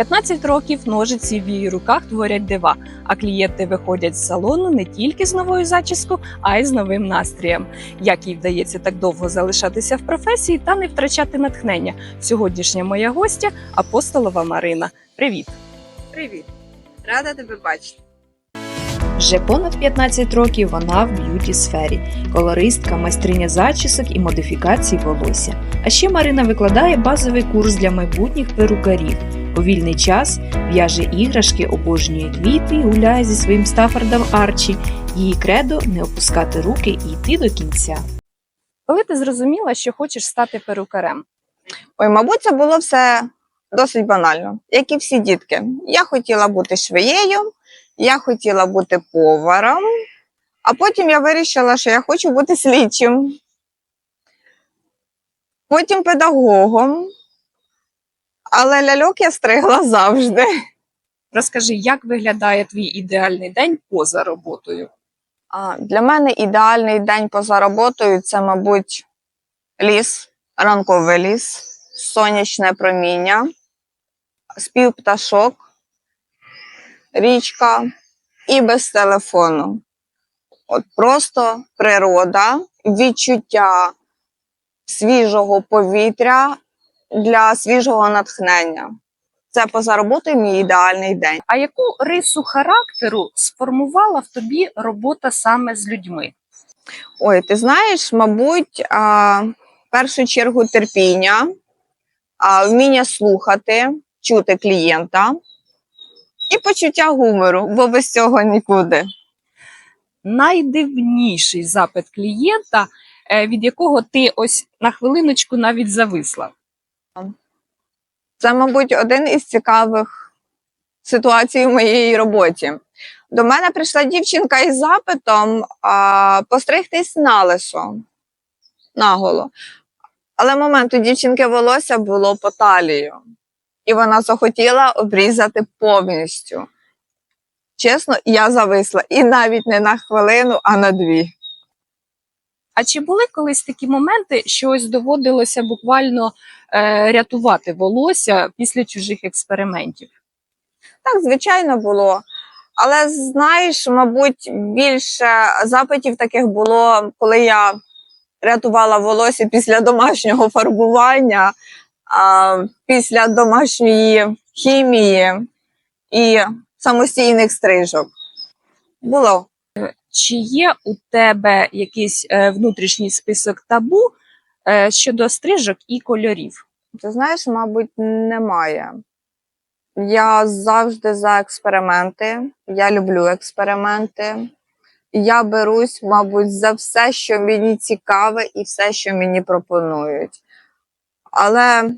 15 років ножиці в її руках творять дива, а клієнти виходять з салону не тільки з новою зачіскою, а й з новим настроєм. Як їй вдається так довго залишатися в професії та не втрачати натхнення? Сьогоднішня моя гостя апостолова Марина. Привіт! Привіт! Рада тебе бачити. Вже понад 15 років вона в б'юті сфері, колористка, майстриня зачісок і модифікацій волосся. А ще Марина викладає базовий курс для майбутніх перукарів. У вільний час в'яже іграшки, обожнює квіти і гуляє зі своїм Стаффордом Арчі. Її кредо не опускати руки і йти до кінця. Коли ти зрозуміла, що хочеш стати перукарем? Ой, мабуть, це було все досить банально, як і всі дітки. Я хотіла бути швеєю, я хотіла бути поваром, а потім я вирішила, що я хочу бути слідчим. Потім педагогом. Але ляльок я стригла завжди. Розкажи, як виглядає твій ідеальний день поза роботою? А, Для мене ідеальний день поза роботою це, мабуть, ліс, ранковий ліс, сонячне проміння, спів пташок, річка і без телефону. От просто природа, відчуття свіжого повітря для свіжого натхнення. Це поза роботою мій ідеальний день. А яку рису характеру сформувала в тобі робота саме з людьми? Ой, ти знаєш, мабуть, а, в першу чергу терпіння, а, вміння слухати, чути клієнта і почуття гумору, бо без цього нікуди. Найдивніший запит клієнта, е, від якого ти ось на хвилиночку навіть зависла. Це, мабуть, один із цікавих ситуацій в моїй роботі. До мене прийшла дівчинка із запитом а, постригтись на лисо, наголо. Але момент у дівчинки волосся було по талію, і вона захотіла обрізати повністю. Чесно, я зависла і навіть не на хвилину, а на дві. А чи були колись такі моменти, що ось доводилося буквально е, рятувати волосся після чужих експериментів? Так, звичайно, було. Але знаєш, мабуть, більше запитів таких було, коли я рятувала волосся після домашнього фарбування, а, після домашньої хімії і самостійних стрижок. Було. Чи є у тебе якийсь е, внутрішній список табу е, щодо стрижок і кольорів? Ти знаєш, мабуть, немає. Я завжди за експерименти. Я люблю експерименти. Я берусь, мабуть, за все, що мені цікаве, і все, що мені пропонують. Але,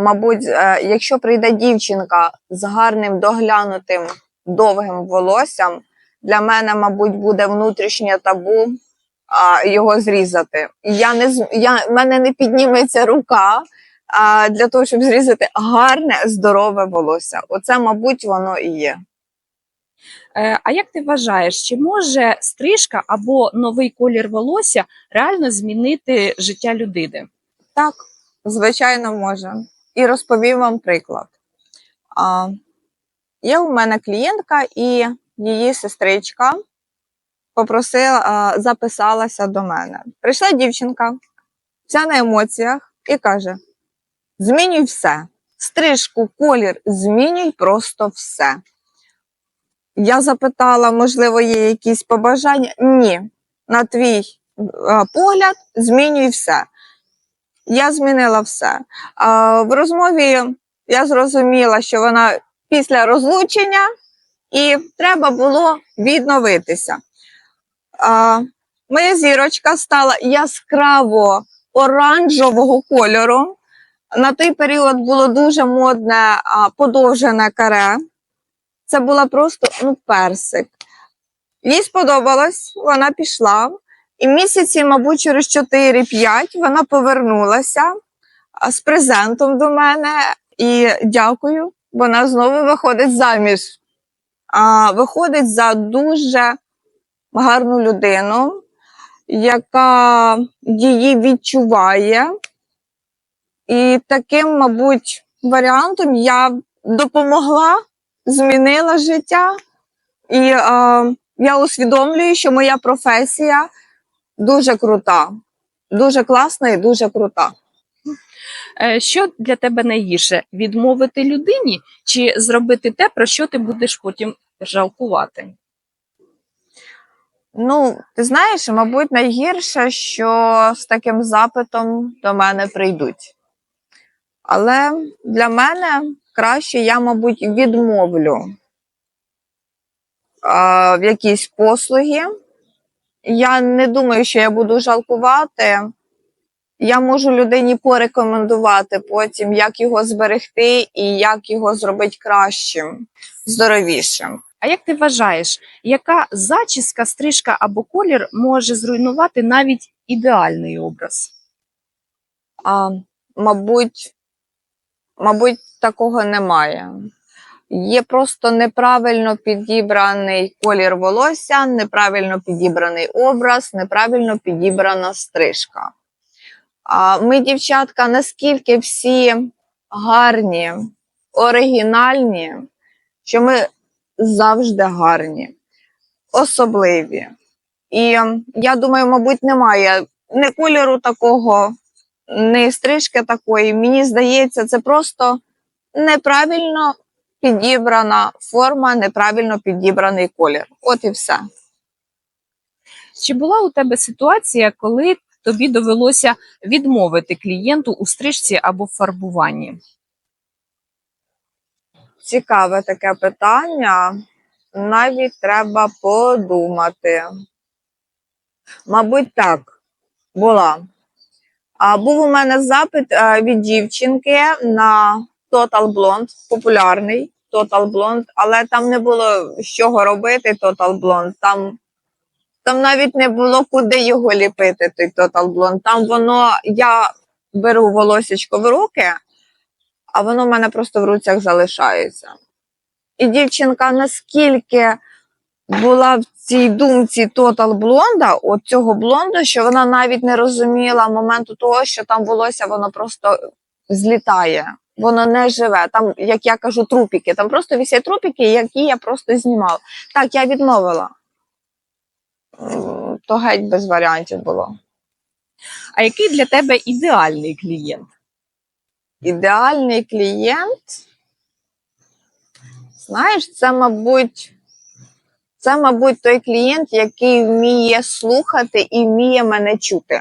мабуть, е, якщо прийде дівчинка з гарним доглянутим довгим волоссям, для мене, мабуть, буде внутрішнє табу а, його зрізати. Я не я, мене не підніметься рука а, для того, щоб зрізати гарне, здорове волосся. Оце, мабуть, воно і є. Е, А як ти вважаєш, чи може стрижка або новий колір волосся реально змінити життя людини? Так, звичайно, може. І розповім вам приклад. А, є у мене клієнтка і її сестричка попросила, записалася до мене. Прийшла дівчинка, вся на емоціях, і каже: змінюй все. Стрижку, колір, змінюй просто все. Я запитала, можливо, є якісь побажання? Ні. На твій погляд, змінюй все. Я змінила все. В розмові я зрозуміла, що вона після розлучення і треба було відновитися. Моя зірочка стала яскраво оранжевого кольору. На той період було дуже модне подовжене каре. Це була просто ну, персик. Їй сподобалось, вона пішла. І місяці, мабуть, через 4-5 вона повернулася з презентом до мене і дякую, вона знову виходить заміж. Виходить за дуже гарну людину, яка її відчуває. І таким, мабуть, варіантом я допомогла, змінила життя. І е, я усвідомлюю, що моя професія дуже крута, дуже класна і дуже крута. Е, Що для тебе найгірше? Відмовити людині чи зробити те, про що ти будеш потім жалкувати? Ну, ти знаєш, мабуть, найгірше, що з таким запитом до мене прийдуть. Але для мене краще я, мабуть, відмовлю а, в якісь послуги. Я не думаю, що я буду жалкувати. Я можу людині порекомендувати потім, як його зберегти і як його зробити кращим, здоровішим. А як ти вважаєш, яка зачіска, стрижка або колір може зруйнувати навіть ідеальний образ? А, мабуть, мабуть, такого немає. Є просто неправильно підібраний колір волосся, неправильно підібраний образ, неправильно підібрана стрижка. Ми, дівчатка, наскільки всі гарні, оригінальні, що ми завжди гарні, особливі. І я думаю, мабуть, немає не кольору такого, не стрижки такої. Мені здається, це просто неправильно підібрана форма, неправильно підібраний колір. От і все. Чи була у тебе ситуація, коли тобі довелося відмовити клієнту у стрижці або фарбуванні? Цікаве таке питання. Навіть треба подумати. Мабуть, так, була. А, був у мене запит е, від дівчинки на Total Blonde, популярний Total Blonde, але там не було з чого робити Total Blonde. Там, там навіть не було куди його ліпити, той Total Blonde. Там воно, я беру волосечко в руки, а воно в мене просто в руцях залишається. І дівчинка наскільки була в цій думці тотал блонда, от цього блонду, що вона навіть не розуміла моменту того, що там волосся воно просто злітає, воно не живе. Там, як я кажу, трупіки. Там просто висять трупіки, які я просто знімала. Так, я відмовила. То геть без варіантів було. А який для тебе ідеальний клієнт? ідеальний клієнт, знаєш, це, мабуть, це, мабуть, той клієнт, який вміє слухати і вміє мене чути.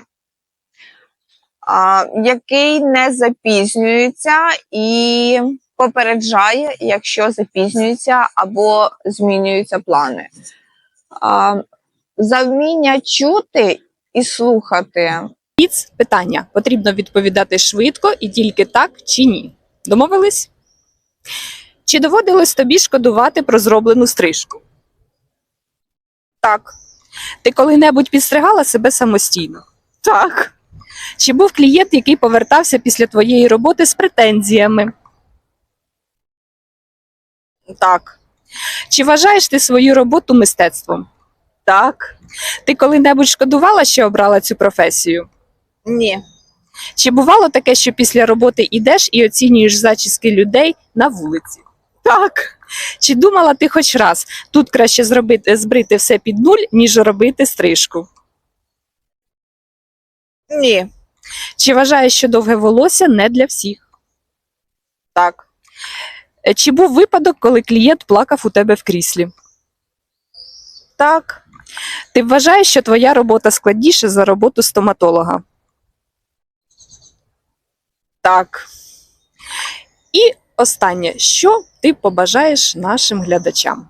А, який не запізнюється і попереджає, якщо запізнюється або змінюються плани. А, за вміння чути і слухати Піц питання. Потрібно відповідати швидко і тільки так чи ні. Домовились? Чи доводилось тобі шкодувати про зроблену стрижку? Так. Ти коли-небудь підстригала себе самостійно? Так. Чи був клієнт, який повертався після твоєї роботи з претензіями? Так. Чи вважаєш ти свою роботу мистецтвом? Так. Ти коли-небудь шкодувала, що обрала цю професію? ні. Чи бувало таке, що після роботи йдеш і оцінюєш зачіски людей на вулиці? Так. Чи думала ти хоч раз, тут краще зробити збрити все під нуль, ніж робити стрижку? Ні. Чи вважаєш, що довге волосся не для всіх? Так. Е, Чи був випадок, коли клієнт плакав у тебе в кріслі? Так. Ти вважаєш, що твоя робота складніша за роботу стоматолога? Так. І останнє, що ти побажаєш нашим глядачам?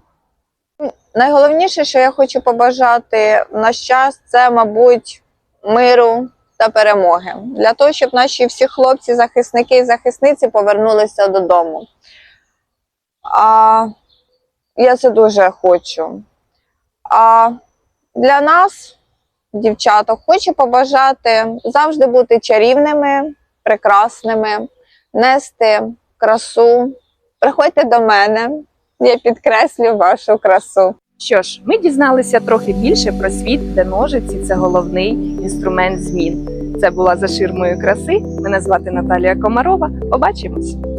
Найголовніше, що я хочу побажати в наш час, це, мабуть, миру та перемоги. Для того, щоб наші всі хлопці, захисники і захисниці повернулися додому. А, я це дуже хочу. А для нас, дівчаток, хочу побажати завжди бути чарівними, прекрасними, нести красу. Приходьте до мене, я підкреслю вашу красу. Що ж, ми дізналися трохи більше про світ, де ножиці це головний інструмент змін. Це була за ширмою краси. Мене звати Наталія Комарова. Побачимось!